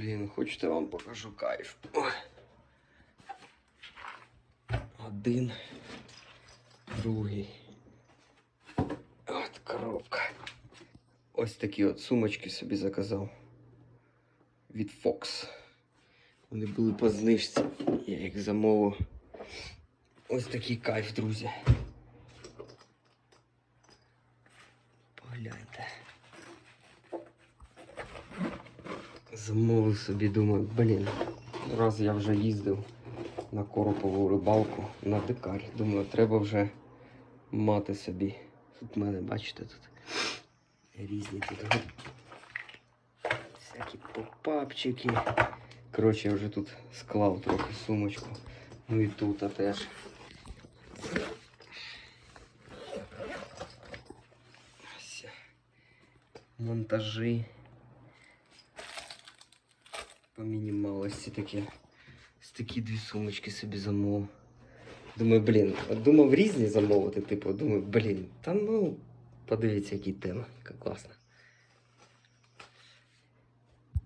Блін, хочете вам покажу кайф. Один, другий. От коробка. Ось такі от сумочки собі заказав. Від Fox. Вони були по знижці. Я їх замовив. Ось такий кайф, друзі. Погляньте. Замовив собі, думаю, блін, раз я вже їздив на коропову рибалку на дикар. Думаю, треба вже мати собі. Тут в мене, бачите, тут різні тут всякі попапчики. Коротше, я вже тут склав трохи сумочку. Ну і тут теж. Монтажі. По мінімалості такі. Ось такі дві сумочки собі замовив. Думаю, блін, думав різні замовити, типу, думаю, блін, та ну, подивіться, які теми, яка класна.